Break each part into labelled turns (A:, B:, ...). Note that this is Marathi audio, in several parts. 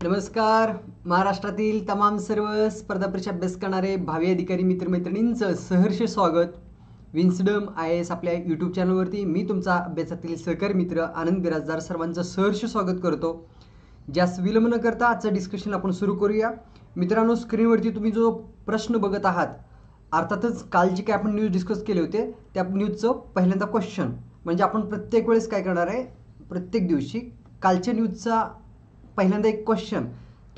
A: नमस्कार. महाराष्ट्रातील तमाम सर्व स्पर्धा परीक्षा अभ्यास करणारे भावी अधिकारी मित्रमैत्रिणींचं सहर्ष स्वागत. विन्सडम आय एस आपल्या यूट्यूब चॅनलवरती मी तुमचा अभ्यासातील सहकारी मित्र आनंद बिराजदार सर्वांचं सहर्ष स्वागत करतो. जास्त विलंब न करता आजचं डिस्कशन आपण सुरू करूया. मित्रांनो स्क्रीनवरती तुम्ही जो प्रश्न बघत आहात अर्थातच काल जे काय आपण न्यूज डिस्कस केले होते त्या न्यूजचं पहिल्यांदा क्वेश्चन म्हणजे आपण प्रत्येक वेळेस काय करणार आहे? प्रत्येक दिवशी कालच्या न्यूजचा पहिल्यांदा एक क्वेश्चन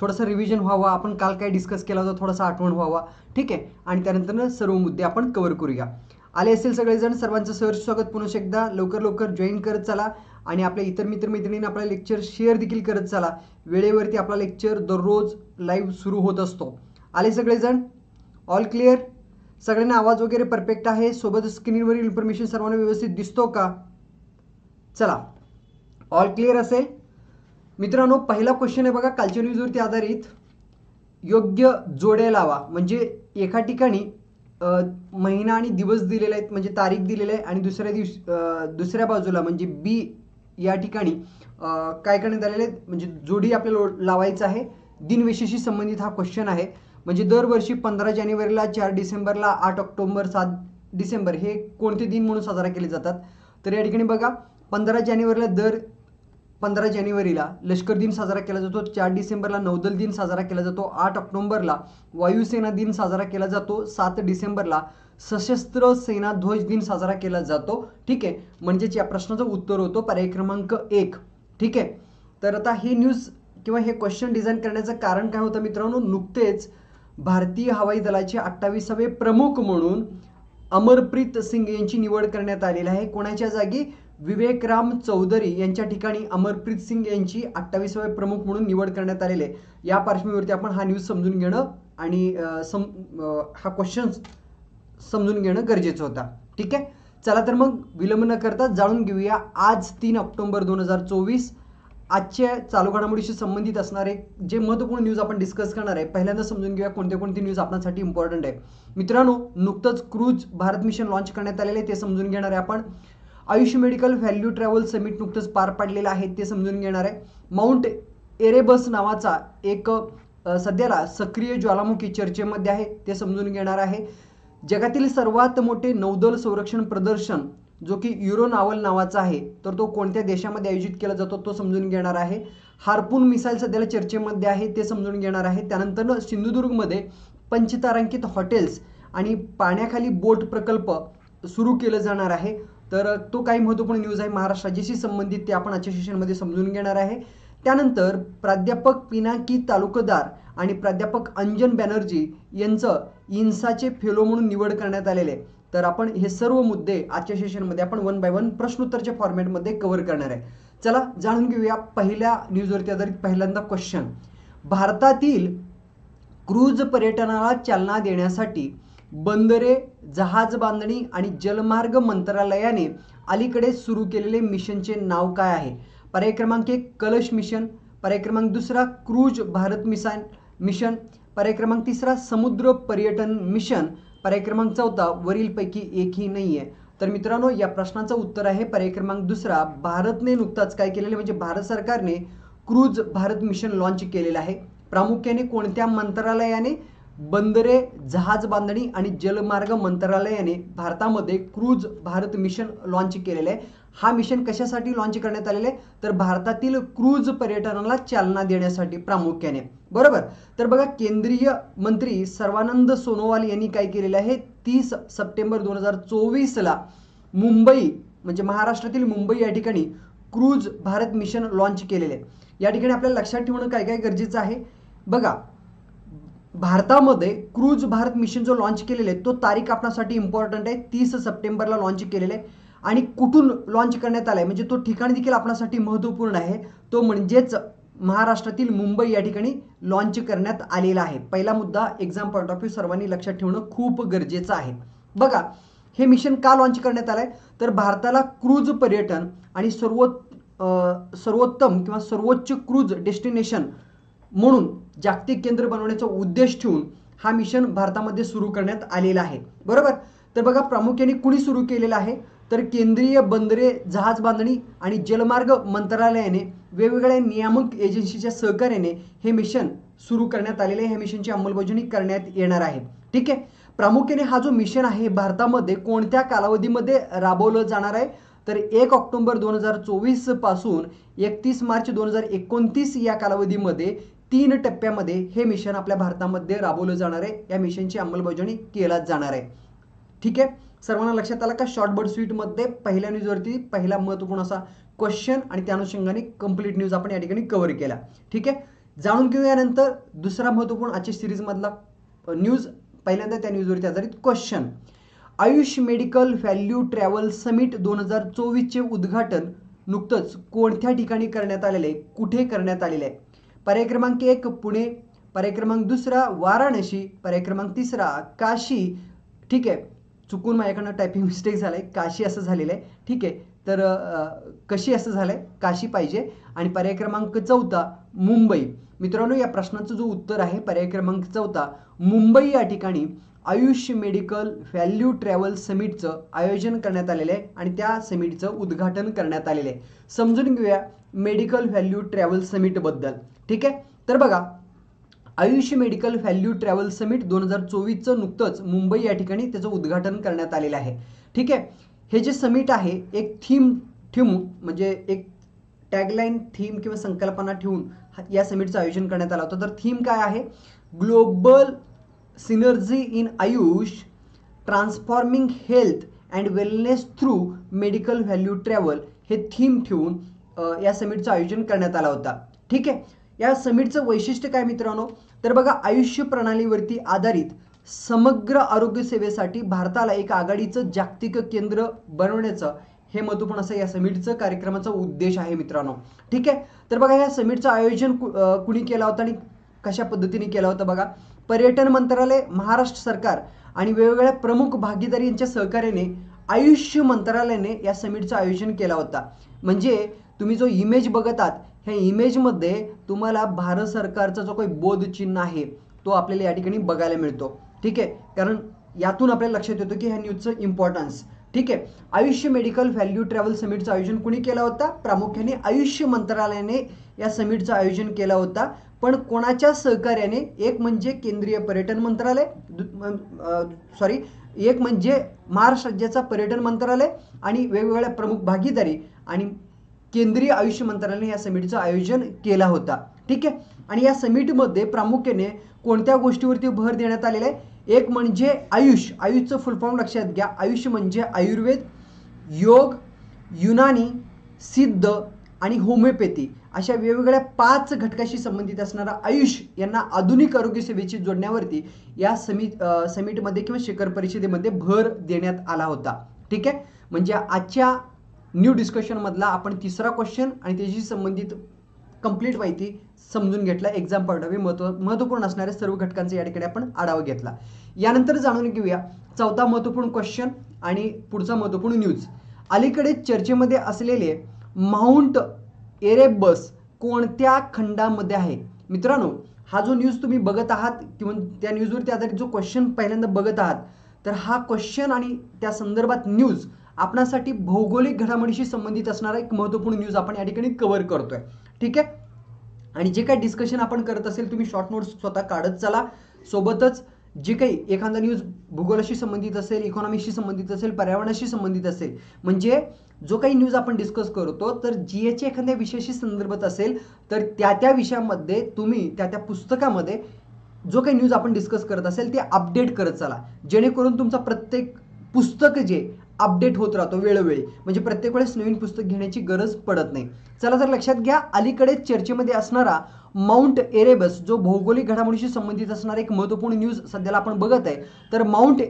A: थोडंसं रिव्हिजन व्हावा. आपण काल काय डिस्कस केला होता थोडासा आठवण व्हावा. ठीक आहे? आणि त्यानंतर सर्व मुद्दे आपण कवर करूया. आले असेल सगळेजण सर्वांचं सहर्ष स्वागत पुन्हा एकदा. लवकर लवकर जॉईन करत चला. आणि आपल्या इतर मित्रमैत्रिणींना आपला लेक्चर शेअर देखील करत चला. वेळेवरती आपला लेक्चर दररोज लाईव्ह सुरू होत असतो. आले सगळेजण? ऑल क्लिअर सगळ्यांना आवाज वगैरे परफेक्ट आहे? सोबत स्क्रीनवरील इन्फॉर्मेशन सर्वांना व्यवस्थित दिसतो का? चला. ऑल क्लिअर असेल? मित्रांनो पहिला क्वेश्चन आहे बघा कालच्या न्यूजवरती आधारित. योग्य जोड्या लावा. म्हणजे एका ठिकाणी महिना आणि दिवस दिलेले आहेत म्हणजे तारीख दिलेली आहे आणि दुसऱ्या दिवशी दुसऱ्या बाजूला म्हणजे बी या ठिकाणी काय करण्यात आलेले आहेत? म्हणजे जोडी आपल्याला लावायचं आहे. दिनविशेषी संबंधित हा क्वेश्चन आहे. म्हणजे दरवर्षी पंधरा जानेवारीला चार डिसेंबरला आठ ऑक्टोबर सात डिसेंबर हे कोणते दिन म्हणून साजरा केले जातात? तर या ठिकाणी बघा पंधरा जानेवारीला दर पंधरा जानेवारीला लष्कर दिन साजरा केला जातो चार डिसेंबरला नौदल दिन साजरा केला जातो आठ ऑक्टोंबरला वायुसेना दिन साजरा केला जातो सात डिसेंबरला सशस्त्र सेना ध्वज दिन साजरा केला जातो ठीक आहे? म्हणजेच या प्रश्नाचं उत्तर होतो पर्याय क्रमांक एक ठीक आहे? तर आता ही न्यूज किंवा हे क्वेश्चन डिझाईन करण्याचं कारण काय होतं मित्रांनो? नुकतेच भारतीय हवाई दलाचे अठ्ठावीसावे प्रमुख म्हणून अमरप्रीत सिंग यांची निवड करण्यात आलेली आहे. कोणाच्या जागी? विवेकराम चौधरी यांच्या ठिकाणी अमरप्रीत सिंग यांची अठ्ठावीसावे प्रमुख म्हणून निवड करण्यात आलेली आहे. या पार्श्वभूमीवरती आपण हा न्यूज समजून घेणं आणि सम हा क्वेश्चन समजून घेणं गरजेचं होता. ठीक आहे? चला तर मग विलंब न करता जाणून घेऊया आज तीन ऑक्टोबर दोन हजार चोवीस. आजच्या चालू घडामोडीशी संबंधित असणारे जे महत्त्वपूर्ण न्यूज आपण डिस्कस करणार आहे पहिल्यांदा समजून घेऊया कोणते कोणते न्यूज आपल्यासाठी इम्पॉर्टंट आहे. मित्रांनो नुकतंच क्रूज भारत मिशन लॉन्च करण्यात आलेले आहे ते समजून घेणार आहे आपण. AYUSH medical value travel summit नुकतंच पार पाडलेलं आहे ते समजून घेणार आहे. माउंट एरेबस नावाचा एक सध्याला सक्रिय ज्वालामुखी चर्चेमध्ये आहे ते समजून घेणार आहे. जगातील सर्वात मोठे नौदल संरक्षण प्रदर्शन जो की युरो नावल नावाचा आहे तर तो कोणत्या देशामध्ये आयोजित केला जातो तो समजून घेणार आहे. हार्पून मिसाईल सध्याला चर्चेमध्ये आहे ते समजून घेणार आहे. त्यानंतर सिंधुदुर्गमध्ये पंचतारांकित हॉटेल्स आणि पाण्याखाली बोट प्रकल्प सुरू केलं जाणार आहे. तर तो काही महत्त्वपूर्ण न्यूज आहे महाराष्ट्राच्याशी संबंधित ते आपण आजच्या सेशनमध्ये समजून घेणार आहे. त्यानंतर प्राध्यापक पिनाकी तालुकदार आणि प्राध्यापक अंजन बॅनर्जी यांचं इन्साचे फेलो म्हणून निवड करण्यात आलेले आहे. तर आपण हे सर्व मुद्दे आजच्या सेशनमध्ये आपण वन बाय वन प्रश्नोत्तरच्या फॉर्मॅटमध्ये कव्हर करणार आहे. चला जाणून घेऊया पहिल्या न्यूजवरती आधारित पहिल्यांदा क्वेश्चन भारतातील क्रूज पर्यटनाला चालना देण्यासाठी बंदरे जहाज बांधणी आणि जलमार्ग मंत्रालयाने अलीकडे सुरू केलेले मिशनचे नाव काय आहे? पर्याय क्रमांक एक कलश मिशन. पर्याय क्रमांक दुसरा क्रूज भारत मिसान मिशन. पर्याय क्रमांक तिसरा समुद्र पर्यटन मिशन. पर्याय क्रमांक चौथा वरीलपैकी एकही नाही आहे तर मित्रांनो या प्रश्नाचं उत्तर आहे पर्याय क्रमांक दुसरा. भारतने नुकताच काय केलेलं म्हणजे भारत सरकारने क्रूज भारत मिशन लॉन्च केलेलं आहे. प्रामुख्याने कोणत्या मंत्रालयाने बंदरे जहाज बांधणी आणि जलमार्ग मंत्रालयाने भारतामध्ये क्रूज भारत मिशन लॉन्च केलेलं आहे. हा मिशन कशासाठी लॉन्च करण्यात आलेलं आहे? तर भारतातील क्रूज पर्यटनाला चालना देण्यासाठी प्रामुख्याने. बरोबर? तर बघा केंद्रीय मंत्री सर्वानंद सोनोवाल यांनी काय केलेलं आहे? तीस सप्टेंबर दोन हजार चोवीसला मुंबई म्हणजे महाराष्ट्रातील मुंबई या ठिकाणी क्रूज भारत मिशन लॉन्च केलेले आहे. या ठिकाणी आपल्याला लक्षात ठेवणं काय काय गरजेचं आहे? बघा भारतामध्ये क्रूज भारत मिशन जो लॉन्च केलेला आहे तो तारीख आपणासाठी इम्पॉर्टंट आहे. तीस सप्टेंबरला लॉन्च केलेलं आहे. आणि कुठून लॉन्च करण्यात आला आहे म्हणजे तो ठिकाण देखील आपणासाठी महत्त्वपूर्ण आहे. तो म्हणजेच महाराष्ट्रातील मुंबई या ठिकाणी लॉन्च करण्यात आलेला आहे. पहिला मुद्दा एक्झाम पॉईंट ऑफ व्ह्यू सर्वांनी लक्षात ठेवणं खूप गरजेचं आहे. बघा हे मिशन का लॉन्च करण्यात आलं आहे तर भारताला क्रूज पर्यटन आणि सर्वोत् सर्वोत्तम किंवा सर्वोच्च क्रूज डेस्टिनेशन म्हणून जागतिक केंद्र बनवण्याचा उद्देश ठेवून हा मिशन भारतामध्ये सुरू करण्यात आलेला आहे. बरोबर? तर बघा प्रामुख्याने कुणी सुरू केलेलं आहे? तर केंद्रीय बंदरे जहाज बांधणी आणि जलमार्ग मंत्रालयाने वेगवेगळ्या नियामक एजन्सीच्या सहकार्याने हे मिशन सुरू करण्यात आलेले आहे. हे मिशनची अंमलबजावणी करण्यात येणार आहे. ठीक आहे? प्रामुख्याने हा जो मिशन आहे भारतामध्ये कोणत्या कालावधीमध्ये राबवलं जाणार आहे? तर एक ऑक्टोबर दोन हजार चोवीसपासून एकतीस मार्च दोन हजार एकोणतीस या कालावधीमध्ये तीन टप्प्यामध्ये हे मिशन आपल्या भारतामध्ये राबवलं जाणार आहे. या मिशनची अंमलबजावणी केला जाणार आहे. ठीक आहे? सर्वांना लक्षात आलं का? शॉर्ट बर्ड स्वीटमध्ये पहिल्या न्यूजवरती पहिला महत्त्वपूर्ण असा क्वेश्चन आणि त्या अनुषंगाने कंप्लीट न्यूज आपण या ठिकाणी कव्हर केला. ठीक आहे? जाणून घेऊया नंतर दुसरा महत्त्वपूर्ण आजच्या सिरीजमधला न्यूज पहिल्यांदा त्या न्यूजवरती आधारित question AYUSH medical value travel summit दोन हजार चोवीसचे उद्घाटन नुकतंच कोणत्या ठिकाणी करण्यात आलेले आहे? कुठे करण्यात आलेले आहे? पर्याय क्रमांक एक पुणे. पर्याय क्रमांक दुसरा वाराणसी. पर्याय क्रमांक तिसरा काशी. ठीक आहे. चुकून माझ्याकडनं टायपिंग मिस्टेक झालं आहे काशी असं झालेलं आहे. ठीक आहे. तर कशी असं झालं आहे काशी पाहिजे. आणि पर्याय क्रमांक चौथा मुंबई. मित्रांनो या प्रश्नाचं जो उत्तर आहे पर्याय क्रमांक चौथा मुंबई या ठिकाणी आयुष मेडिकल व्हॅल्यू ट्रॅव्हल समिटचं आयोजन करण्यात आलेलं आहे आणि त्या समिटचं उद्घाटन करण्यात आलेलं आहे. समजून घेऊया मेडिकल व्हॅल्यू ट्रॅव्हल समिटबद्दल. ठीक आहे? तर बघा AYUSH medical value travel summit दोन हजार चोवीसचं नुकतंच मुंबई या ठिकाणी त्याचं उद्घाटन करण्यात आलेलं आहे. ठीक आहे? हे जे समिट आहे एक थीम ठेवून म्हणजे एक टॅगलाईन थीम किंवा संकल्पना ठेवून या समिटचं आयोजन करण्यात आलं होतं. तर थीम काय आहे? Global synergy in AYUSH transforming health and wellness through medical value travel हे थीम ठेवून या समिटचं आयोजन करण्यात आलं होता. ठीक आहे? या समिटचं वैशिष्ट्य काय मित्रांनो? तर बघा आयुष्य प्रणालीवरती आधारित समग्र आरोग्य सेवेसाठी भारताला एक आघाडीचं जागतिक केंद्र बनवण्याचं हे महत्त्वपूर्ण असं या समिटचं कार्यक्रमाचा उद्देश आहे मित्रांनो. ठीक आहे? तर बघा या समिटचं आयोजन कु- कुणी केलं होतं आणि कशा पद्धतीने केलं होतं बघा? पर्यटन मंत्रालय महाराष्ट्र सरकार आणि वेगवेगळ्या प्रमुख भागीदारी यांच्या सहकार्याने आयुष्य मंत्रालयाने या समिटचं आयोजन केला होता. म्हणजे तुम्ही जो इमेज बघत आहात ह्या इमेजमध्ये तुम्हाला भारत सरकारचा जो काही बोधचिन्ह आहे तो आपल्याला या ठिकाणी बघायला मिळतो. ठीक आहे? कारण यातून आपल्याला लक्षात येतं की ह्या न्यूजचं इम्पॉर्टन्स ठीक आहे? आयुष्य मेडिकल व्हॅल्यू ट्रॅव्हल समिटचं आयोजन कुणी केला होता? प्रामुख्याने आयुष्य मंत्रालयाने या समिटचं आयोजन केला होता. पण कोणाच्या सहकार्याने? एक म्हणजे केंद्रीय पर्यटन मंत्रालय सॉरी एक म्हणजे महाराष्ट्र राज्याचा पर्यटन मंत्रालय आणि वेगवेगळ्या प्रमुख भागीदारी आणि केंद्रीय आयुष मंत्रालयाने या समिटचं आयोजन केला होता. ठीक आहे? आणि या समिटमध्ये प्रामुख्याने कोणत्या गोष्टीवरती भर देण्यात आलेला आहे? एक म्हणजे आयुष. आयुषचं फुल फॉर्म लक्षात घ्या. आयुष म्हणजे आयुर्वेद योग युनानी सिद्ध आणि होमिओपॅथी अशा वेगवेगळ्या पाच घटकाशी संबंधित असणारा आयुष यांना आधुनिक आरोग्य सेवेची जोडण्यावरती या समिट समिटमध्ये किंवा शिखर परिषदेमध्ये भर देण्यात आला होता. ठीक आहे? म्हणजे आजच्या न्यू डिस्कशनमधला आपण तिसरा क्वेश्चन आणि त्याची संबंधित कंप्लीट माहिती समजून घेतला. एक्झाम पॉईंट ऑफ महत्त्व महत्त्वपूर्ण असणाऱ्या सर्व घटकांचा या ठिकाणी आपण आढावा घेतला. यानंतर जाणून घेऊया चौथा महत्त्वपूर्ण क्वेश्चन आणि पुढचा महत्त्वपूर्ण न्यूज अलीकडे चर्चेमध्ये असलेले माउंट एरेबस कोणत्या खंडामध्ये आहे? मित्रांनो हा जो न्यूज तुम्ही बघत आहात किंवा त्या न्यूजवरती आधारित जो क्वेश्चन पहिल्यांदा बघत आहात तर हा क्वेश्चन आणि त्या संदर्भात न्यूज आपणासाठी भौगोलिक घडामोडीशी संबंधित असणारा एक महत्त्वपूर्ण न्यूज आपण या ठिकाणी कव्हर करतोय. ठीक आहे? आणि जे काही डिस्कशन आपण करत असेल तुम्ही शॉर्ट नोट्स स्वतः काढत चला. सोबतच जे काही एखादा न्यूज भूगोलाशी संबंधित असेल इकॉनॉमीशी संबंधित असेल पर्यावरणाशी संबंधित असेल म्हणजे जो काही न्यूज आपण डिस्कस करतो तर जी एच्या एखाद्या विषयाशी संदर्भात असेल तर त्या त्या विषयामध्ये तुम्ही त्या त्या पुस्तकामध्ये जो काही न्यूज आपण डिस्कस करत असेल ते अपडेट करत चला. जेणेकरून तुमचा प्रत्येक पुस्तक जे अपडेट होत राहतो वेळोवेळी. म्हणजे प्रत्येक वेळेस नवीन पुस्तक घेण्याची गरज पडत नाही. चला तर लक्षात घ्या अलीकडे चर्चेमध्ये असणारा माउंट एरेबस जो भौगोलिक घडामोडीशी संबंधित असणारा एक महत्त्वपूर्ण न्यूज सध्याला आपण बघत आहे तर माउंट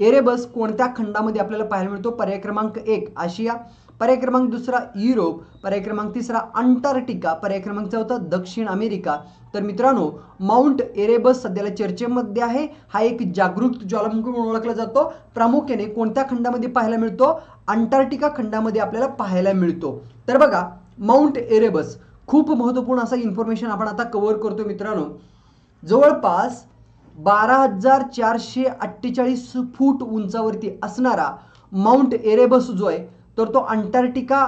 A: एरेबस कोणत्या खंडामध्ये आपल्याला पाहायला मिळतो? पर्याय क्रमांक एक आशिया. पर्याय क्रमांक दुसरा युरोप पर्याय क्रमांक तिसरा अंटार्क्टिका पर्याय क्रमांक चौथा दक्षिण अमेरिका. तर मित्रांनो माउंट एरेबस सध्याला चर्चेमध्ये आहे. हा एक जागृत ज्वालामुखी म्हणून ओळखला जातो. प्रामुख्याने कोणत्या खंडामध्ये पाहायला मिळतो? अंटार्क्टिका खंडामध्ये आपल्याला पाहायला मिळतो. तर बघा माउंट एरेबस खूप महत्त्वपूर्ण असं इन्फॉर्मेशन आपण आता कव्हर करतो मित्रांनो. जवळपास बारा हजार चारशे अठ्ठेचाळीस फूट उंचावरती असणारा माउंट एरेबस जो आहे तर तो अंटार्क्टिका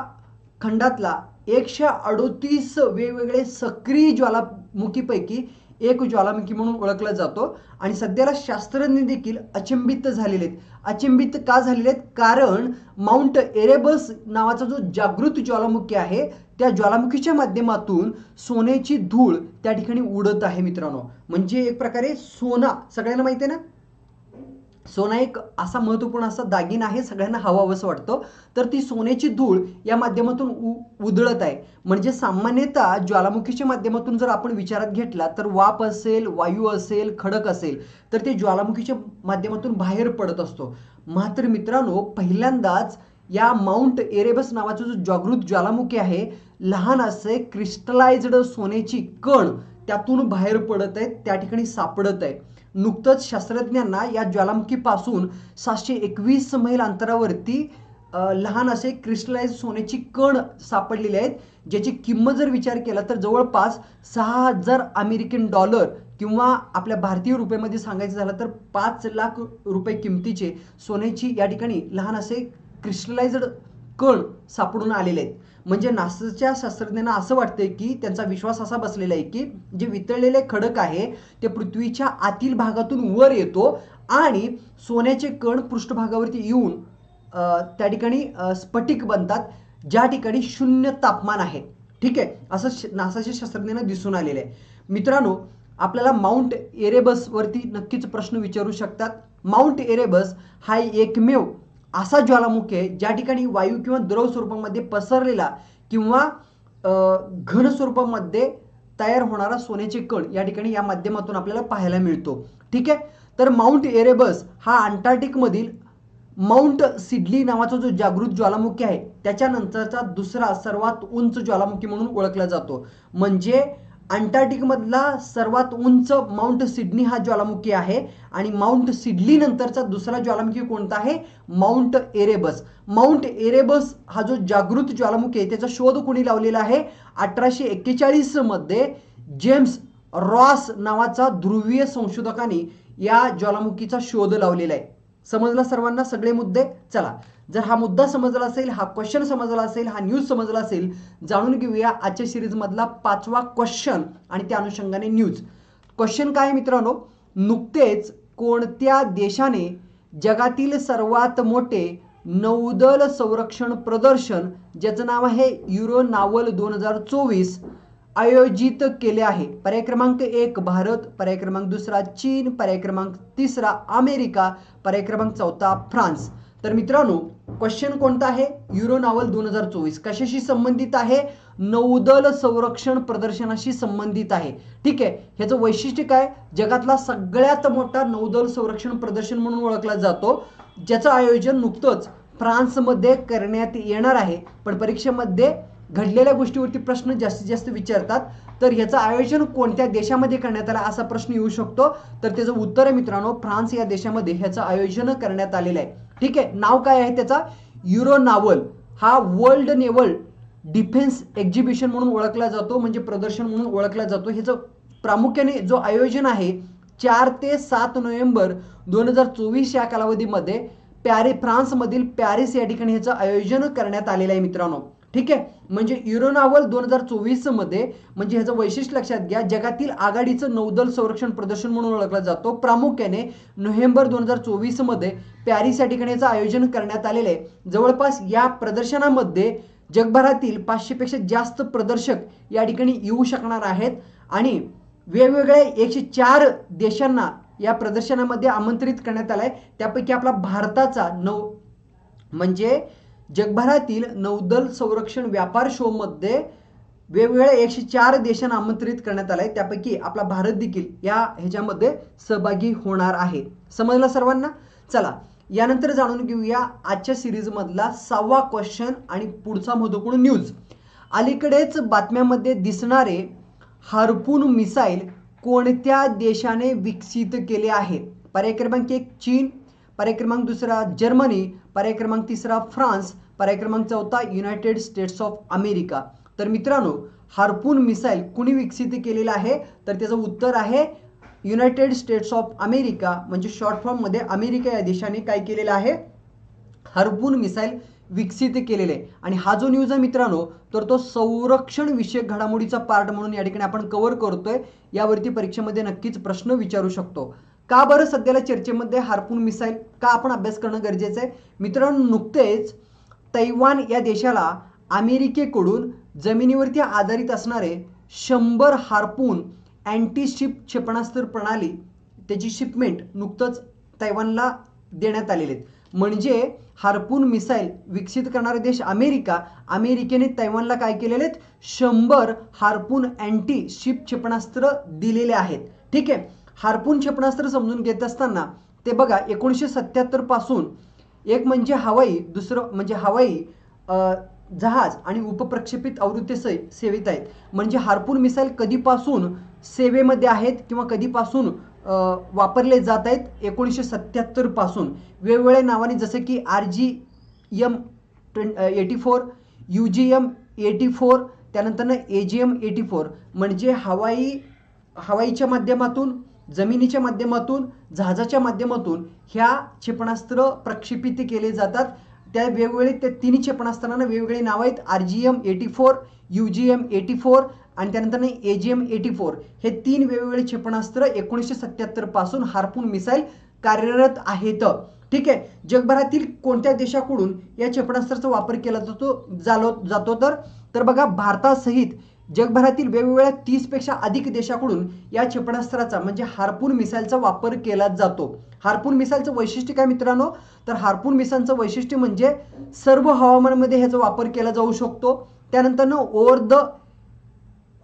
A: खंडातला एकशे अडोतीस वेगवेगळे सक्रिय ज्वालामुखीपैकी एक ज्वालामुखी म्हणून ओळखला जातो. आणि सध्याला शास्त्रज्ञ देखील अचंबित झालेले आहेत. अचंबित का झालेले आहेत? कारण माउंट एरेबस नावाचा जो जागृत ज्वालामुखी आहे त्या ज्वालामुखीच्या माध्यमातून सोन्याची धूळ त्या ठिकाणी उडत आहे मित्रांनो. म्हणजे एक प्रकारे सोना. सगळ्यांना माहिती आहे ना? सोना एक असा महत्त्वपूर्ण असा दागिना आहे सगळ्यांना हवावंसं वाटतं. तर ती सोन्याची धूळ या माध्यमातून उ उधळत आहे. म्हणजे सामान्यतः ज्वालामुखीच्या माध्यमातून जर आपण विचारात घेतला तर वाफ असेल वायू असेल खडक असेल तर ते ज्वालामुखीच्या माध्यमातून बाहेर पडत असतो. मात्र मित्रांनो पहिल्यांदाच या माउंट एरेबस नावाचा जो जागृत ज्वालामुखी आहे लहान असे क्रिस्टलाइज्ड सोन्याची कण त्यातून बाहेर पडत आहेत त्या ठिकाणी सापडत आहे. नुकतंच शास्त्रज्ञांना या ज्वालामुखीपासून सातशे एकवीस मैल अंतरावरती लहान असे क्रिस्टलाइज सोन्याची कण सापडलेले आहेत ज्याची किंमत जर विचार केला तर जवळपास सहा हजार अमेरिकन डॉलर किंवा आपल्या भारतीय रुपयामध्ये सांगायचं झालं तर पाच लाख रुपये किमतीचे सोन्याची या ठिकाणी लहान असे क्रिस्टलाइज्ड कण सापडून आलेले आहेत. म्हणजे नासाच्या शास्त्रज्ञांना असं वाटतंय की त्यांचा विश्वास असा बसलेला आहे की जे वितळलेले खडक आहे ते पृथ्वीच्या आतील भागातून वर येतो आणि सोन्याचे कण पृष्ठभागावरती येऊन त्या ठिकाणी स्फटिक बनतात ज्या ठिकाणी शून्य तापमान आहे. ठीक आहे? असं श- नासाच्या शास्त्रज्ञांना दिसून आलेलं आहे. मित्रांनो आपल्याला माउंट एरेबसवरती नक्कीच प्रश्न विचारू शकतात. माउंट एरेबस हा एकमेव असा ज्वालामुखी आहे ज्या ठिकाणी वायू किंवा द्रव स्वरूपामध्ये पसरलेला किंवा घन स्वरूपामध्ये तयार होणारा सोन्याचे कण या ठिकाणी या माध्यमातून आपल्याला पाहायला मिळतो. ठीक आहे? तर माउंट एरेबस हा अंटार्क्टिकमधील माउंट सिडली नावाचा जो जागृत ज्वालामुखी आहे त्याच्यानंतरचा दुसरा सर्वात उंच ज्वालामुखी म्हणून ओळखला जातो. म्हणजे अंटार्क्टिकमधला सर्वात उंच माउंट सिडनी हा ज्वालामुखी आहे आणि माउंट सिडली नंतरचा दुसरा ज्वालामुखी कोणता आहे? Mount Erebus. माउंट एरेबस हा जो जागृत ज्वालामुखी आहे त्याचा शोध कोणी लावलेला आहे? अठराशे एक्केचाळीसमध्ये जेम्स रॉस नावाचा ध्रुवीय संशोधकांनी या ज्वालामुखीचा शोध लावलेला आहे. समजला सर्वांना सगळे मुद्दे? चला. जर हा मुद्दा समजला असेल हा क्वेश्चन समजला असेल हा न्यूज समजला असेल जाणून घेऊया आजच्या सिरीजमधला पाचवा क्वेश्चन आणि त्या अनुषंगाने न्यूज क्वेश्चन काय मित्रांनो? नुकतेच कोणत्या देशाने जगातील सर्वात मोठे नौदल संरक्षण प्रदर्शन ज्याचं नाव आहे युरो नावल दोन हजार चोवीस आयोजित केले आहे? पर्याय क्रमांक एक भारत पर्याय क्रमांक दुसरा चीन पर्याय क्रमांक तिसरा अमेरिका पर्याय क्रमांक चौथा फ्रान्स. तर मित्रांनो क्वेश्चन कोणता आहे? युरो नावल दोन हजार चोवीस. कशाशी संबंधित आहे? नौदल संरक्षण प्रदर्शनाशी संबंधित आहे. ठीक आहे? ह्याचं वैशिष्ट्य काय? जगातला सगळ्यात मोठा नौदल संरक्षण प्रदर्शन म्हणून ओळखला जातो ज्याचं आयोजन नुकतंच फ्रान्समध्ये करण्यात येणार आहे. पण परीक्षेमध्ये घडलेल्या गोष्टीवरती प्रश्न जास्तीत जास्त विचारतात. तर ह्याचं आयोजन कोणत्या देशामध्ये करण्यात आलं असा प्रश्न येऊ शकतो? तर त्याचं उत्तर आहे मित्रांनो फ्रान्स या देशामध्ये ह्याचं आयोजन करण्यात आलेलं आहे. ठीक आहे? नाव काय आहे त्याचा? युरो नावल हा वर्ल्ड नेवल डिफेन्स एक्झिबिशन म्हणून ओळखला जातो म्हणजे प्रदर्शन म्हणून ओळखला जातो. ह्याचं प्रामुख्याने जो आयोजन आहे चार ते सात नोव्हेंबर दोन हजार चोवीस या कालावधीमध्ये पॅरि फ्रान्समधील पॅरिस या ठिकाणी ह्याचं आयोजन करण्यात आलेलं आहे मित्रांनो. ठीक आहे? म्हणजे युरोनावल दोन हजार चोवीसमध्ये म्हणजे ह्याचं वैशिष्ट्य लक्षात घ्या जगातील आघाडीचं नौदल संरक्षण प्रदर्शन म्हणून ओळखला जातो. प्रामुख्याने नोव्हेंबर दोन हजार चोवीसमध्ये पॅरिस या ठिकाणी याचं आयोजन करण्यात आलेलं आहे. जवळपास या प्रदर्शनामध्ये जगभरातील पाचशेपेक्षा जास्त प्रदर्शक या ठिकाणी येऊ शकणार आहेत. आणि वेगवेगळ्या एकशे चार देशांना या प्रदर्शनामध्ये आमंत्रित करण्यात आलंय. त्यापैकी आपला भारताचा नौ म्हणजे जगभरातील नौदल संरक्षण व्यापार शोमध्ये वेगवेगळ्या एकशे चार देशांना आमंत्रित करण्यात आलंय. त्यापैकी आपला भारत देखील या ह्याच्यामध्ये सहभागी होणार आहे. समजलं सर्वांना? चला यानंतर जाणून घेऊया आजच्या सिरीजमधला सहावा क्वेश्चन आणि पुढचा महत्त्वपूर्ण न्यूज अलीकडेच बातम्यामध्ये दिसणारे हार्पून मिसाईल कोणत्या देशाने विकसित केले आहे? पर्याय क्रमांक एक चीन. पर्याय क्रमांक दुसरा जर्मनी पर्याय क्रमांक तिसरा फ्रान्स पर्याय क्रमांक चौथा युनायटेड स्टेट्स ऑफ अमेरिका. तर मित्रांनो हार्पून मिसाईल कुणी विकसित केलेलं आहे? तर त्याचं उत्तर आहे युनायटेड स्टेट्स ऑफ अमेरिका म्हणजे शॉर्ट फॉर्ममध्ये अमेरिका या देशाने काय केलेलं आहे? हार्पून मिसाईल विकसित केलेले आहे. आणि हा जो न्यूज आहे मित्रांनो तर तो संरक्षण विषयक घडामोडीचा पार्ट म्हणून या ठिकाणी आपण कव्हर करतोय. यावरती परीक्षेमध्ये नक्कीच प्रश्न विचारू शकतो. का बरं सध्याला चर्चेमध्ये हार्पून मिसाईल? का आपण अभ्यास करणं गरजेचं आहे? मित्रांनो नुकतेच तैवान या देशाला अमेरिकेकडून जमिनीवरती आधारित असणारे शंभर हार्पून अँटीशिप क्षेपणास्त्र प्रणाली त्याची शिपमेंट नुकतंच तैवानला देण्यात आलेले आहेत. म्हणजे हार्पून मिसाईल विकसित करणारे देश अमेरिका अमेरिकेने तैवानला काय केलेले आहेत? शंभर हार्पून अँटी शिप क्षेपणास्त्र दिलेले आहेत. ठीक आहे? हार्पून क्षेपणास्त्र समजून घेत असताना ते बघा एकोणीसशे सत्याहत्तरपासून एक म्हणजे हवाई दुसरं म्हणजे हवाई जहाज आणि उपप्रक्षेपित आवृत्ती से सेवेत आहेत. म्हणजे हार्पून मिसाईल कधीपासून सेवेमध्ये आहेत किंवा कधीपासून वापरले जात आहेत? एकोणीसशे सत्याहत्तरपासून. वेगवेगळ्या नावाने जसे की R G M eighty four U G M eighty four त्यानंतरनं A G M eighty four. म्हणजे हवाई हवाईच्या माध्यमातून जमिनीच्या माध्यमातून जहाजाच्या माध्यमातून ह्या क्षेपणास्त्र प्रक्षेपित केले जातात. त्या वेगवेगळे त्या तिन्ही क्षेपणास्त्रांना वेगवेगळी नावं आहेत. R G M eighty four U G M eighty four आणि त्यानंतर A G M eighty four. हे तीन वेगवेगळे क्षेपणास्त्र एकोणीसशे सत्त्याहत्तरपासून हार्पून मिसाईल कार्यरत आहेत. ठीक आहे? जगभरातील कोणत्या देशाकडून या क्षेपणास्त्राचा वापर केला जातो जालो जातो तर? तर बघा भारतासहित जगभरातील वेगवेगळ्या तीसपेक्षा अधिक देशाकडून या क्षेपणास्त्राचा म्हणजे हार्पून मिसाईलचा वापर केला जातो. हार्पून मिसाईलचं वैशिष्ट्य काय मित्रांनो? तर हार्पून मिसाईलचं वैशिष्ट्य म्हणजे सर्व हवामानामध्ये ह्याचा वापर केला जाऊ शकतो. त्यानंतरनं ओव्हर द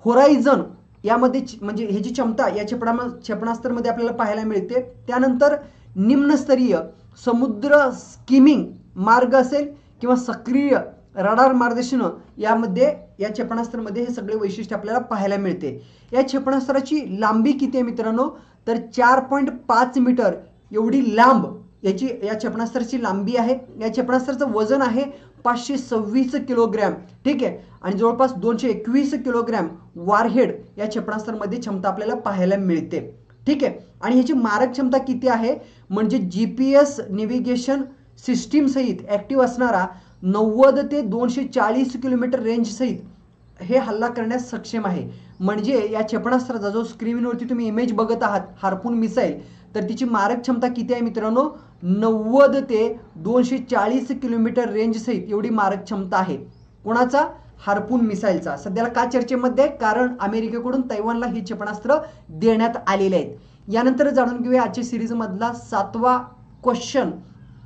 A: होरायझन यामध्ये च- म्हणजे ह्याची क्षमता या क्षेपणा क्षेपणास्त्रामध्ये आपल्याला पाहायला मिळते. त्यानंतर निम्नस्तरीय समुद्र स्किमिंग मार्ग असेल किंवा सक्रिय रडार मार्गदर्शन यामध्ये या क्षेपणास्त्रामध्ये हे सगळे वैशिष्ट्य आपल्याला पाहायला मिळते. या क्षेपणास्त्राची लांबी किती आहे मित्रांनो? तर चार पॉईंट पाच मीटर एवढी लांब याची या क्षेपणास्त्राची लांबी आहे. या क्षेपणास्त्राचं वजन आहे पाचशे सव्वीस किलोग्रॅम. ठीक आहे? आणि जवळपास दोनशे एकवीस किलोग्रॅम वारहेड या क्षेपणास्त्रामध्ये क्षमता आपल्याला पाहायला मिळते. ठीक आहे? आणि ह्याची मारक क्षमता किती आहे? म्हणजे जी पी एस नेव्हिगेशन सिस्टीमसहित ॲक्टिव्ह असणारा नव्वद ते दोनशे चाळीस किलोमीटर रेंजसहित हे हल्ला करण्यास सक्षम आहे. म्हणजे या क्षेपणास्त्राचा जो स्क्रीनवरती तुम्ही इमेज बघत आहात हार्पून मिसाईल तर तिची मारक क्षमता किती आहे मित्रांनो? नव्वद ते दोनशे चाळीस किलोमीटर रेंजसहित एवढी मारक क्षमता आहे. कोणाचा? हार्पून मिसाईलचा सध्याला का चर्चेमध्ये आहे? कारण अमेरिकेकडून तैवानला ही क्षेपणास्त्र देण्यात आलेले आहेत. यानंतर जाणून घेऊया आजच्या सिरीजमधला सातवा क्वेश्चन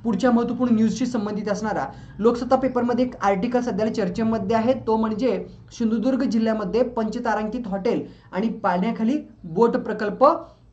A: पुढच्या महत्त्वपूर्ण न्यूजशी संबंधित असणारा लोकसत्ता पेपरमध्ये एक आर्टिकल सध्याला चर्चेमध्ये आहे. तो म्हणजे सिंधुदुर्ग जिल्ह्यामध्ये पंचतारांकित हॉटेल आणि पाण्याखाली बोट प्रकल्प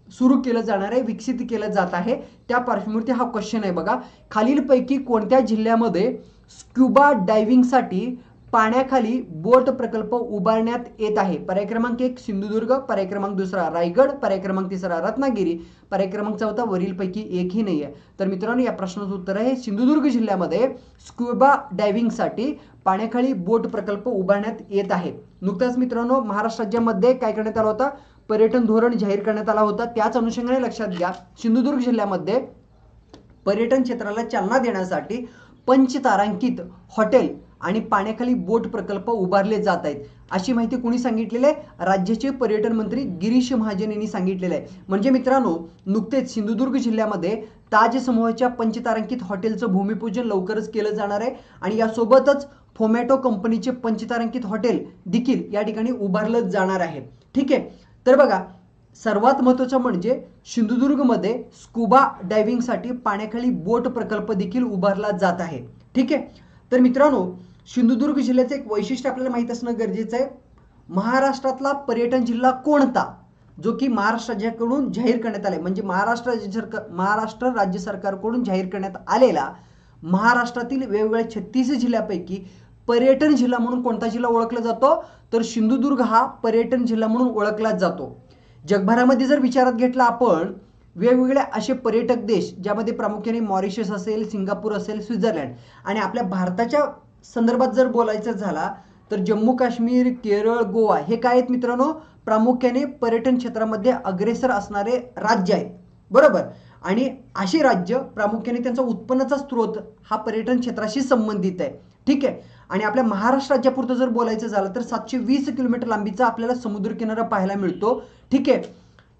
A: सुरू केलं जाणार आहे विकसित केलं जात आहे. त्या पार्श्वभूमीवरती हा क्वेश्चन आहे बघा. खालीलपैकी कोणत्या जिल्ह्यामध्ये स्क्युबा डायव्हिंगसाठी पाण्याखाली बोट प्रकल्प उभारण्यात येत आहे. पर्याय क्रमांक एक सिंधुदुर्ग पर्याय क्रमांक दुसरा रायगड पर्याय क्रमांक तिसरा रत्नागिरी पर्याय क्रमांक चौथा वरीलपैकी एकही नाही आहे तर मित्रांनो या प्रश्नाचं उत्तर आहे सिंधुदुर्ग जिल्ह्यामध्ये स्क्युबा डायव्हिंगसाठी पाण्याखाली बोट प्रकल्प उभारण्यात येत आहे. नुकताच मित्रांनो महाराष्ट्र राज्यामध्ये काय करण्यात आला होता? पर्यटन धोरण जाहीर करण्यात आला होता. त्याच अनुषंगाने लक्षात घ्या सिंधुदुर्ग जिल्ह्यामध्ये पर्यटन क्षेत्राला चालना देण्यासाठी पंचतारांकित हॉटेल आणि पाण्याखाली बोट प्रकल्प उभारले जात आहेत. अशी माहिती कोणी सांगितलेली आहे? राज्याचे पर्यटन मंत्री गिरीश महाजन यांनी सांगितलेलं आहे. म्हणजे मित्रांनो नुकतेच सिंधुदुर्ग जिल्ह्यामध्ये ताज समूहाच्या पंचतारांकित हॉटेलचं भूमिपूजन लवकरच केलं जाणार आहे. आणि यासोबतच फोमॅटो कंपनीचे पंचतारांकित हॉटेल देखील या ठिकाणी उभारलं जाणार आहे. ठीक आहे? तर बघा सर्वात महत्त्वाचं म्हणजे सिंधुदुर्गमध्ये स्कुबा डायव्हिंगसाठी पाण्याखाली बोट प्रकल्प देखील उभारला जात आहे. ठीक आहे? तर मित्रांनो सिंधुदुर्ग जिल्ह्याचं एक वैशिष्ट्य आपल्याला माहीत असणं गरजेचं आहे. महाराष्ट्रातला पर्यटन जिल्हा कोणता? जो की महाराष्ट्र राज्याकडून जाहीर करण्यात आला म्हणजे महाराष्ट्र राज्य सरकार महाराष्ट्र राज्य सरकारकडून जाहीर करण्यात आलेला महाराष्ट्रातील वेगवेगळ्या छत्तीस जिल्ह्यापैकी पर्यटन जिल्हा म्हणून कोणता जिल्हा ओळखला जातो? तर सिंधुदुर्ग हा पर्यटन जिल्हा म्हणून ओळखला जातो. जगभरामध्ये जर विचारात घेतला आपण वेगवेगळे असे पर्यटक देश ज्यामध्ये प्रामुख्याने मॉरिशस असेल सिंगापूर असेल स्वित्झर्लंड आणि आपल्या भारताच्या संदर्भात जर बोलायचं झाला तर जम्मू काश्मीर केरळ गोवा हे काय आहेत मित्रांनो? प्रामुख्याने पर्यटन क्षेत्रामध्ये अग्रेसर असणारे राज्य आहेत. बरोबर? आणि अशी राज्य प्रामुख्याने त्यांचा उत्पन्नाचा स्रोत हा पर्यटन क्षेत्राशी संबंधित आहे. ठीक आहे? आणि आपल्या महाराष्ट्र राज्यापुरतं जर बोलायचं झालं तर सातशे वीस किलोमीटर लांबीचा आपल्याला समुद्रकिनारा पाहायला मिळतो. ठीक आहे?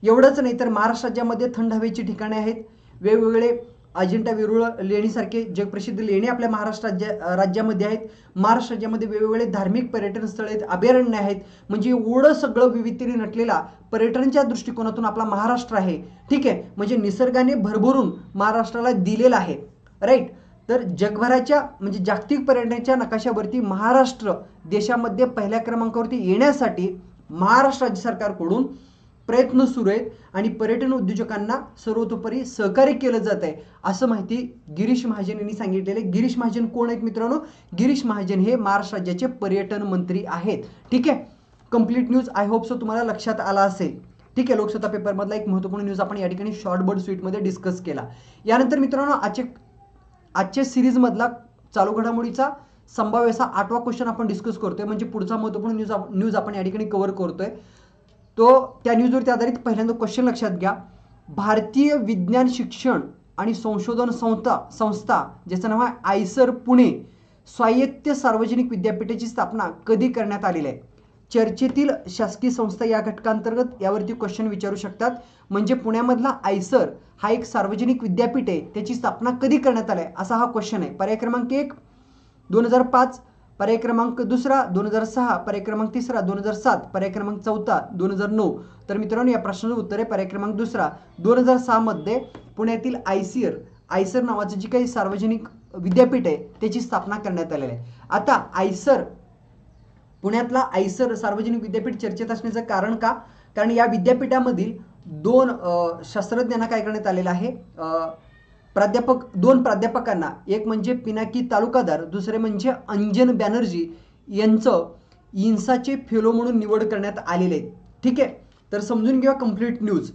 A: एवढंच नाही तर महाराष्ट्र राज्यामध्ये थंड हवेची ठिकाणे आहेत. वेगवेगळे अजिंठा वेरूळ लेणीसारखे जगप्रसिद्ध लेणी आपल्या महाराष्ट्र राज्या राज्यामध्ये आहेत. महाराष्ट्र राज्यामध्ये वेगवेगळे धार्मिक पर्यटन स्थळ आहेत अभयारण्य आहेत. म्हणजे एवढं सगळं विविधतेने नटलेला पर्यटनच्या दृष्टिकोनातून आपला महाराष्ट्र आहे. ठीक आहे? म्हणजे निसर्गाने भरभरून महाराष्ट्राला दिलेला आहे. राईट तर जगभराच्या म्हणजे जागतिक पर्यटनाच्या नकाशावरती महाराष्ट्र देशामध्ये पहिल्या क्रमांकावरती येण्यासाठी महाराष्ट्र राज्य सरकारकडून प्रयत्न सुरू आहेत आणि पर्यटन उद्योजकांना सर्वतोपरी सहकार्य केलं जात आहे असं माहिती गिरीश महाजन यांनी सांगितलेले गिरीश महाजन कोण आहेत मित्रांनो? गिरीश महाजन हे महाराष्ट्र राज्याचे पर्यटन मंत्री आहेत. ठीक आहे? Complete news I hope so तुम्हाला लक्षात आला असेल. ठीक आहे? लोकसत्ता पेपरमधला एक महत्त्वपूर्ण न्यूज आपण या ठिकाणी शॉर्टबर्ड स्वीटमध्ये डिस्कस केला. यानंतर मित्रांनो आजचे आजच्या सिरीजमधला चालू घडामोडीचा संभाव्य असा आठवा क्वेश्चन आपण डिस्कस करतोय. म्हणजे पुढचा महत्त्वपूर्ण न्यूज न्यूज आपण या ठिकाणी कव्हर करतोय. तो त्या न्यूजवरती आधारित पहिल्यांदा क्वेश्चन लक्षात घ्या. भारतीय विज्ञान शिक्षण आणि संशोधन संस्था संस्था ज्याचं नाव आहे आयसर पुणे स्वायत्त सार्वजनिक विद्यापीठाची स्थापना कधी करण्यात आलेली आहे? चर्चेतील शासकीय संस्था या घटकांतर्गत यावरती क्वेश्चन विचारू शकतात. म्हणजे पुण्यामधला आयसर हा एक सार्वजनिक विद्यापीठ आहे. त्याची स्थापना कधी करण्यात आली आहे? असा हा क्वेश्चन आहे. पर्याय क्रमांक एक दोन हजार पाच पर्याय क्रमांक दुसरा दोन हजार सहा पर्याय क्रमांक तिसरा दोन हजार सात पर्याय क्रमांक चौथा दोन हजार नऊ. तर मित्रांनो या प्रश्नाचं उत्तर आहे पर्याय क्रमांक दुसरा. दोन हजार सहामध्ये पुण्यातील आयसीएर आयसर नावाचं जी काही सार्वजनिक विद्यापीठ आहे त्याची स्थापना करण्यात आलेली आहे. आता आयसर पुण्यातला आयसर सार्वजनिक विद्यापीठ चर्चेत असण्याचं कारण का? कारण या विद्यापीठामधील दोन शास्त्रज्ञांना काय करण्यात आलेलं आहे? प्राध्यापक दोन प्राध्यापकांना एक म्हणजे पिनाकी तालुकादार दुसरे म्हणजे अंजन बॅनर्जी यांचं इन्साचे फेलो म्हणून निवड करण्यात आलेले आहे ठीक आहे? तर समजून घेऊया कंप्लीट न्यूज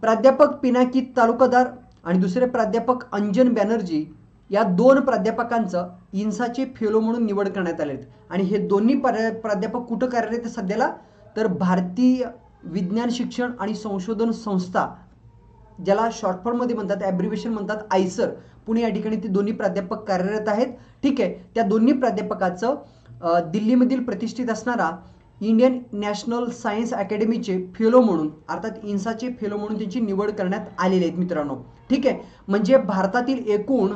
A: प्राध्यापक पिनाकी तालुकादार आणि दुसरे प्राध्यापक अंजन बॅनर्जी या दोन प्राध्यापकांचं इन्साचे फेलो म्हणून निवड करण्यात आले आहेत. आणि हे दोन्ही पर्या- प्राध्यापक कुठं कार्यरत सध्याला? तर भारतीय विज्ञान शिक्षण आणि संशोधन संस्था ज्याला शॉर्ट फॉर्ममध्ये म्हणतात ॲब्रिव्हेशन म्हणतात आयसर. पुणे या ठिकाणी ते दोन्ही प्राध्यापक कार्यरत आहेत. ठीक आहे? त्या दोन्ही प्राध्यापकाचं दिल्लीमधील प्रतिष्ठित असणारा इंडियन नॅशनल सायन्स अकॅडमीचे फेलो म्हणून अर्थात इन्साचे फेलो म्हणून त्यांची निवड करण्यात आलेली आहेत मित्रांनो. ठीक आहे? म्हणजे भारतातील एकूण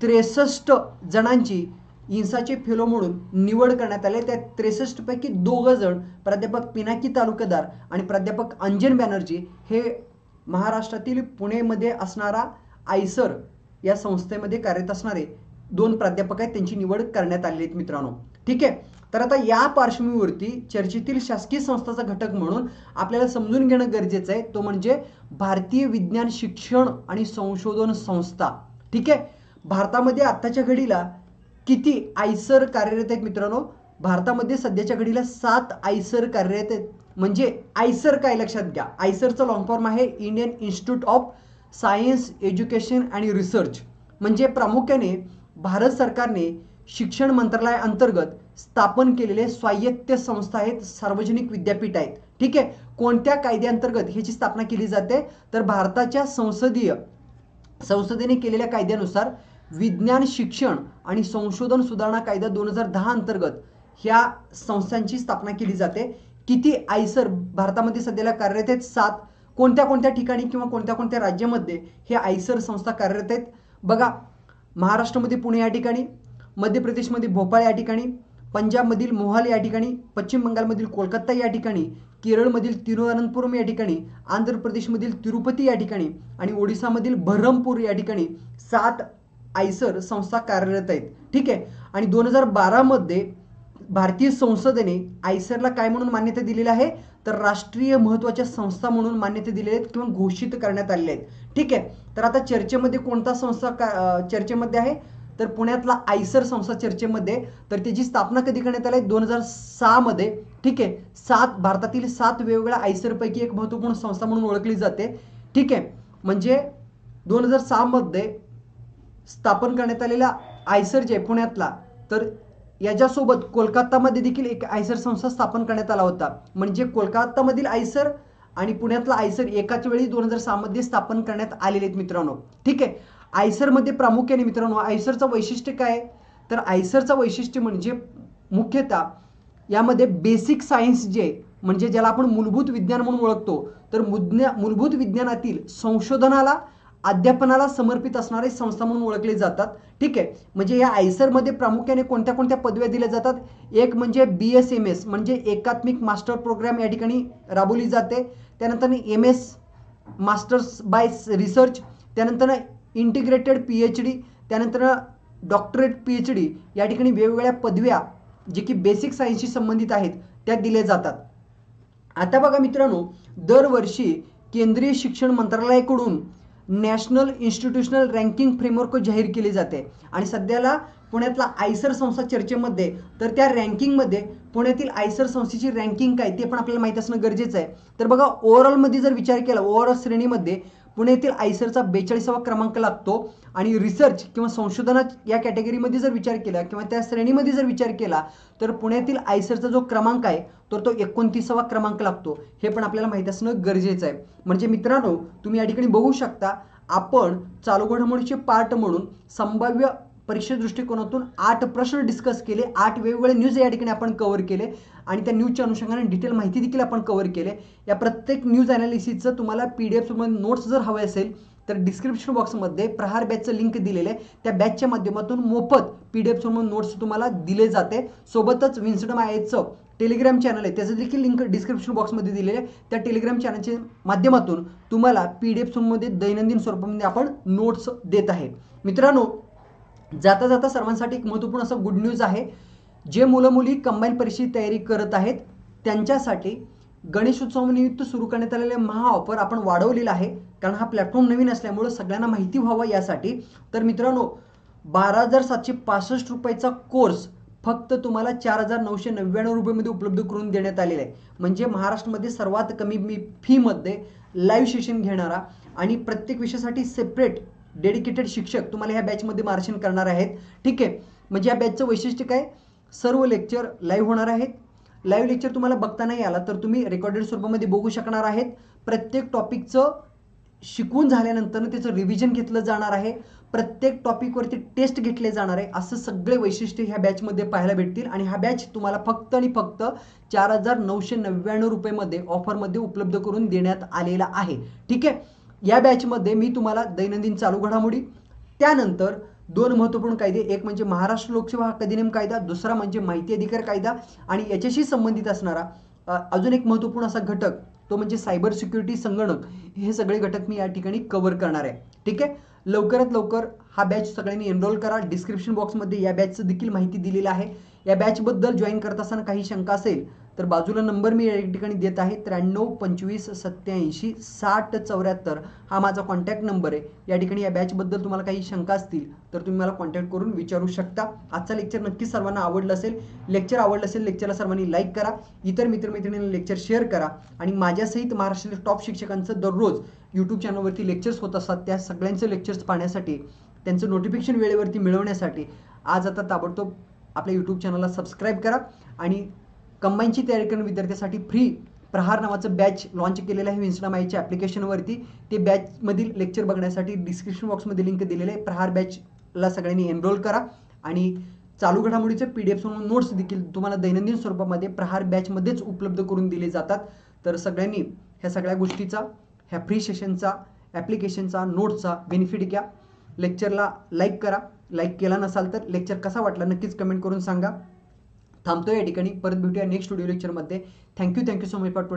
A: त्रेसष्ट जणांची इन्साचे फेलो म्हणून निवड करण्यात आले त्या त्रेसष्टपैकी दोघं जण प्राध्यापक पिनाकी तालुकेदार आणि प्राध्यापक अंजन बॅनर्जी हे महाराष्ट्रातील पुणेमध्ये असणारा आयसर या संस्थेमध्ये कार्यरत असणारे दोन प्राध्यापक आहेत. त्यांची निवड करण्यात आलेली आहेत मित्रांनो. ठीक आहे? तर आता या पार्श्वभूमीवरती चर्चेतील शासकीय संस्थाचा घटक म्हणून आपल्याला समजून घेणं गरजेचं आहे. तो म्हणजे भारतीय विज्ञान शिक्षण आणि संशोधन संस्था. ठीक आहे? भारतामध्ये आत्ताच्या घडीला किती आयसर कार्यरत आहेत मित्रांनो? भारतामध्ये सध्याच्या घडीला सात आयसर कार्यरत आहेत. म्हणजे आयसर काय लक्षात घ्या? आयसरचं लॉंग फॉर्म आहे Indian institute of science education आणि रिसर्च म्हणजे प्रामुख्याने भारत सरकारने शिक्षण मंत्रालयाअंतर्गत स्थापन केलेले स्वायत्त संस्था आहेत सार्वजनिक विद्यापीठ आहेत. ठीक आहे? कोणत्या कायद्याअंतर्गत ह्याची स्थापना केली जाते? तर भारताच्या संसदीय संसदेने केलेल्या कायद्यानुसार विज्ञान शिक्षण आणि संशोधन सुधारणा कायदा दोन हजार दहा अंतर्गत ह्या संस्थांची स्थापना केली जाते. किती आयसर भारतामध्ये सध्याला कार्यरत आहेत? सात. कोणत्या कोणत्या ठिकाणी किंवा कोणत्या कोणत्या राज्यामध्ये हे आयसर संस्था कार्यरत आहेत? बघा महाराष्ट्रामध्ये पुणे या ठिकाणी मध्य प्रदेशमध्ये भोपाळ या ठिकाणी पंजाबमधील मोहाल या ठिकाणी पश्चिम बंगालमधील कोलकाता या ठिकाणी केरळमधील तिरुअनंतपुरम या ठिकाणी आंध्र प्रदेशमधील तिरुपती या ठिकाणी आणि ओडिसामधील बहरमपूर या ठिकाणी सात आयसर संस्था कार्यरत आहेत. ठीक आहे? आणि दोन हजार बारामध्ये भारतीय संसदेने आयसरला काय म्हणून मान्यता दिलेली आहे? तर राष्ट्रीय महत्त्वाच्या संस्था म्हणून मान्यता दिलेल्या आहेत किंवा घोषित करण्यात आलेल्या आहेत. ठीक आहे. तर आता चर्चेमध्ये कोणता संस्था का चर्चेमध्ये आहे? तर पुण्यातला आयसर संस्था चर्चेमध्ये तर त्याची स्थापना कधी करण्यात आली दोन हजार सहामध्ये. ठीक आहे. सात भारतातील सात वेगवेगळ्या आयसरपैकी एक महत्त्वपूर्ण संस्था म्हणून ओळखली जाते. ठीक आहे. म्हणजे दोन हजार सहामध्ये स्थापन करण्यात आलेला आयसर जे आहे पुण्यातला तर याच्यासोबत कोलकातामध्ये देखील एक आयसर संस्था स्थापन करण्यात आला होता. म्हणजे कोलकातामधील आयसर आणि पुण्यातला आयसर एकाच वेळी दोन हजार सहामध्ये स्थापन करण्यात आलेले आहेत मित्रांनो. ठीक आहे? आयसरमध्ये प्रामुख्याने मित्रांनो आयसरचं वैशिष्ट्य काय आहे? तर आयसरचं वैशिष्ट्य म्हणजे मुख्यतः यामध्ये बेसिक सायन्स जे म्हणजे ज्याला आपण मूलभूत विज्ञान म्हणून ओळखतो तर मुज्ञा मूलभूत विज्ञानातील संशोधनाला अध्यापनाला समर्पित असणारे संस्था म्हणून ओळखले जातात. ठीक आहे? म्हणजे या आयसरमध्ये प्रामुख्याने कोणत्या कोणत्या पदव्या दिल्या जातात? एक म्हणजे बी एस एम एस म्हणजे एकात्मिक मास्टर प्रोग्राम या ठिकाणी राबवली जाते. त्यानंतर M S masters by research त्यानंतर इंटिग्रेटेड पी एच डी त्यानंतर डॉक्टरेट पी एच डी या ठिकाणी वेगवेगळ्या पदव्या जे की बेसिक सायन्सशी संबंधित आहेत त्या दिल्या जातात. आता बघा मित्रांनो दरवर्षी केंद्रीय शिक्षण मंत्रालयाकडून नॅशनल इन्स्टिट्यूशनल रँकिंग फ्रेमवर्क जाहीर केली जाते. आणि सध्याला पुण्यातला आयसर संस्था चर्चेमध्ये तर त्या रँकिंगमध्ये पुण्यातील आयसर संस्थेची रँकिंग काय ते पण आपल्याला माहीत असणं गरजेचं आहे. तर बघा ओव्हरऑलमध्ये जर विचार केला ओव्हरऑल श्रेणीमध्ये पुण्यातील आयसरचा बेचाळीसावा क्रमांक लागतो. आणि रिसर्च किंवा संशोधनात या कॅटेगरीमध्ये जर विचार केला किंवा त्या श्रेणीमध्ये जर विचार केला तर पुण्यातील आयसरचा जो क्रमांक आहे तर तो एकोणतीसावा क्रमांक लागतो. हे पण आपल्याला माहीत असणं गरजेचं आहे. म्हणजे मित्रांनो तुम्ही या ठिकाणी बघू शकता आपण चालू घडामोडीचे पार्ट म्हणून संभाव्य परीक्षा दृष्टिकोनातून आठ प्रश्न डिस्कस केले. आठ वेगवेगळे न्यूज या ठिकाणी आपण कव्हर केले. आणि त्या न्यूजच्या अनुषंगाने डिटेल माहिती देखील आपण कव्हर केले. या प्रत्येक न्यूज अनालिसिसचं तुम्हाला पी डी एफमध्ये नोट्स जर हवे असेल तर डिस्क्रिप्शन बॉक्समध्ये प्रहार बॅचचं लिंक दिलेलं आहे. त्या बॅचच्या माध्यमातून मोफत पी डी एफसमोर नोट्स तुम्हाला दिले जाते. सोबतच विन्सडम आयचं टेलिग्राम चॅनल आहे. त्याचं देखील लिंक डिस्क्रिप्शन बॉक्समध्ये दिलेलं आहे. त्या टेलिग्राम चॅनलच्या माध्यमातून तुम्हाला पी डी एफमध्ये दैनंदिन स्वरूपामध्ये आपण नोट्स देत आहे. मित्रांनो जाता जाता सर्वांसाठी एक महत्त्वपूर्ण असं गुड न्यूज आहे. जे मुलं मुली कंबाईन परीक्षेची तयारी करत आहेत त्यांच्यासाठी गणेशोत्सवानिमित्त सुरू करण्यात आलेले महा ऑफर आपण वाढवलेला आहे. कारण हा प्लॅटफॉर्म नवीन असल्यामुळं सगळ्यांना माहिती व्हावं यासाठी. तर मित्रांनो बारा हजार सातशे पासष्ट रुपयाचा कोर्स फक्त तुम्हाला चार हजार नऊशे नव्याण्णव रुपयेमध्ये उपलब्ध करून देण्यात आलेला आहे. म्हणजे महाराष्ट्रामध्ये सर्वात कमी मी फीमध्ये लाईव्ह सेशन घेणारा आणि प्रत्येक विषयासाठी सेपरेट डेडिकेटेड शिक्षक तुम्हाला ह्या बॅचमध्ये मार्शन करणार आहेत. ठीक आहे? म्हणजे या बॅचचं वैशिष्ट्य काय? सर्व लेक्चर लाईव्ह होणार आहेत. लाईव्ह लेक्चर तुम्हाला बघता नाही आला तर तुम्ही रेकॉर्डेड स्वरूपामध्ये बघू शकणार आहेत. प्रत्येक टॉपिकचं शिकवून झाल्यानंतर त्याचं रिव्हिजन घेतलं जाणार आहे. प्रत्येक टॉपिकवरती टेस्ट घेतले जाणार आहे. असं सगळे वैशिष्ट्य ह्या बॅचमध्ये पाहायला भेटतील. आणि हा बॅच तुम्हाला फक्त आणि फक्त चार हजार नऊशे नव्याण्णव रुपयेमध्ये ऑफरमध्ये उपलब्ध करून देण्यात आलेला आहे. ठीक आहे? या बॅचमध्ये मी तुम्हाला दैनंदिन चालू घडामोडी त्यानंतर दोन महत्त्वपूर्ण कायदे एक म्हणजे महाराष्ट्र लोकसेवा हक्क अधिनियम कायदा दुसरा म्हणजे माहिती अधिकार कायदा आणि याच्याशी संबंधित असणारा अजून एक महत्त्वपूर्ण असा घटक तो म्हणजे सायबर सिक्युरिटी संगणक. हे सगळे घटक मी या ठिकाणी कव्हर करणार आहे. ठीक आहे? लवकरात लवकर हा बॅच सगळ्यांनी एनरोल करा. डिस्क्रिप्शन बॉक्समध्ये या बॅचचं देखील माहिती दिलेली आहे. या बॅचबद्दल जॉईन करत असताना काही शंका असेल तर बाजूला नंबर मी या ठिकाणी देत आहे त्र्याण्णव पंचवीस सत्याऐंशी साठ चौऱ्याहत्तर. हा माझा कॉन्टॅक्ट नंबर आहे. या ठिकाणी या बॅचबद्दल तुम्हाला काही शंका असतील तर तुम्ही मला कॉन्टॅक्ट करून विचारू शकता. आजचा लेक्चर नक्कीच सर्वांना आवडलं असेल. लेक्चर आवडलं असेल लेक्चरला सर्वांनी लाईक करा. इतर मित्रमैत्रिणींना लेक्चर शेअर करा. आणि माझ्यासहित महाराष्ट्रातील टॉप शिक्षकांचं दररोज यूट्यूब चॅनलवरती लेक्चर्स होत असतात. त्या सगळ्यांचे लेक्चर्स पाहण्यासाठी त्यांचं नोटिफिकेशन वेळेवरती मिळवण्यासाठी आज आता ताबडतोब आपल्या यूट्यूब चॅनलला सबस्क्राईब करा. आणि कंबाईनची तयारी करून विद्यार्थ्यासाठी फ्री प्रहार नावाचं बॅच लॉन्च केलेलं आहे विन्स्टाम ॲप्लिकेशनवरती ते बॅचमधील लेक्चर बघण्यासाठी डिस्क्रिप्शन बॉक्समध्ये लिंक दिलेलं आहे. प्रहार बॅचला सगळ्यांनी एनरोल करा. आणि चालू घडामोडीचे पी डी एफ म्हणून नोट्स देखील तुम्हाला दैनंदिन स्वरूपामध्ये प्रहार बॅचमध्येच उपलब्ध करून दिले जातात. तर सगळ्यांनी ह्या सगळ्या गोष्टीचा ह्या फ्री सेशनचा ॲप्लिकेशनचा नोट्सचा बेनिफिट घ्या. लेक्चरला लाईक करा. लाईक केला नसाल तर लेक्चर कसा वाटला नक्कीच कमेंट करून सांगा. थांबतो या ठिकाणी. परत भेटूया नेक्स्ट व्हिडिओ लेक्चरमध्ये thank you thank you so much for today